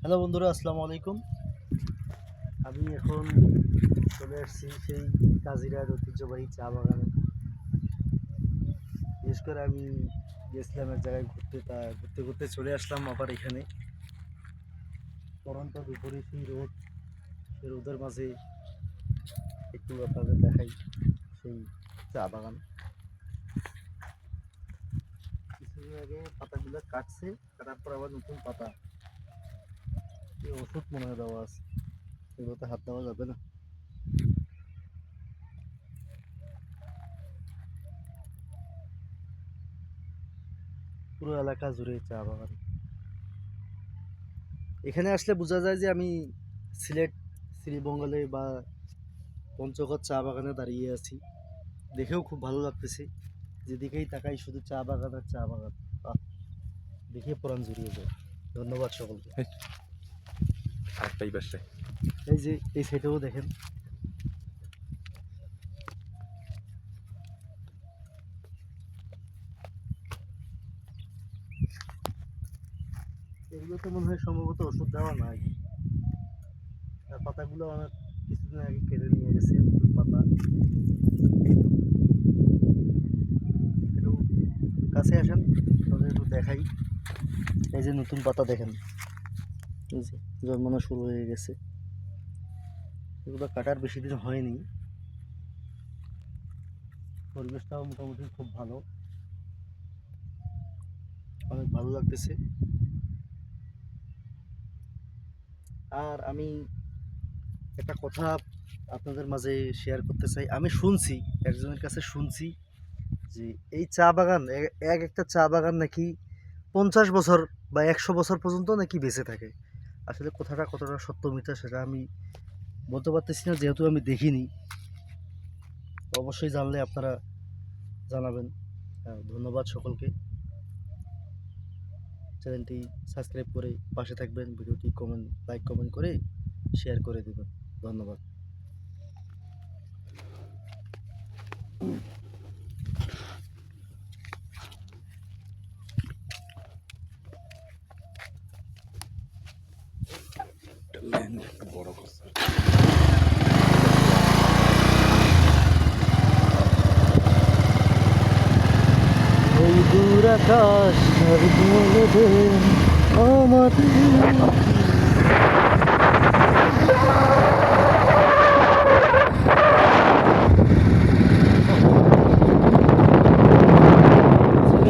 Hello বন্ধুরা, আসসালামু আলাইকুম। আমি এখন চলে আসছি সেই কাজিরার ঐতিহ্যবাহী চা বাগানে। বিশেষ করে আমি গেছিলাম এক জায়গায় ঘুরতে, তা ঘুরতে ঘুরতে চলে আসলাম আবার এখানে। পরন্ত দুপুরে সেই রোদ, সেই রোদের মাঝে একটু আপনাদের দেখাই সেই চা বাগান। কিছুদিন আগে পাতাগুলো কাটছে, কাটার পর আবার নতুন পাতা ওষুধ মনে হয় দেওয়া আছে। এগুলোতে হাত দেওয়া যাবে না। পুরো এলাকা জুড়ে চা বাগান। এখানে আসলে বোঝা যায় যে আমি সিলেট শ্রীবঙ্গলে বা পঞ্চগড় চা বাগানে দাঁড়িয়ে আছি। দেখেও খুব ভালো লাগতেছে। যেদিকেই তাকাই শুধু চা বাগান আর চা বাগান। দেখে প্রাণ জুড়িয়ে যায়। ধন্যবাদ সকলকে। আরেকটা এই এই যে, এই সাইডেও দেখেন। এগুলোতে মনে হয় সম্ভবত ওষুধ দেওয়া নাই। আর পাতাগুলো অনেক কিছুদিন আগে কেটে নিয়ে গেছে পাতা। একটু কাছে আসেন, তাহলে একটু দেখাই। এই যে নতুন পাতা দেখেন। যে জন্মানো শুরু হয়ে গেছে। এগুলো কাটার বেশি দিন হয়নি। পরিবেশটাও মোটামুটি খুব ভালো। অনেক ভালো লাগতেছে। আর আমি একটা কথা আপনাদের মাঝে শেয়ার করতে চাই। আমি শুনছি, একজনের কাছে শুনছি যে এই চা বাগান এক একটা চা বাগান নাকি পঞ্চাশ বছর বা একশো বছর পর্যন্ত নাকি বেঁচে থাকে। আসলে কথাটা কতটা সত্য মিথ্যা সেটা আমি বলতে পারতেছি না, যেহেতু আমি দেখিনি। অবশ্যই জানলে আপনারা জানাবেন। ধন্যবাদ সকলকে। চ্যানেলটি সাবস্ক্রাইব করে পাশে থাকবেন, ভিডিওটি কমেন্ট, লাইক, কমেন্ট করে শেয়ার করে দেবেন। ধন্যবাদ। ল্যান্ড একটু বড় করছে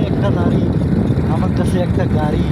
একটা গাড়ি আমার কাছে একটা গাড়ি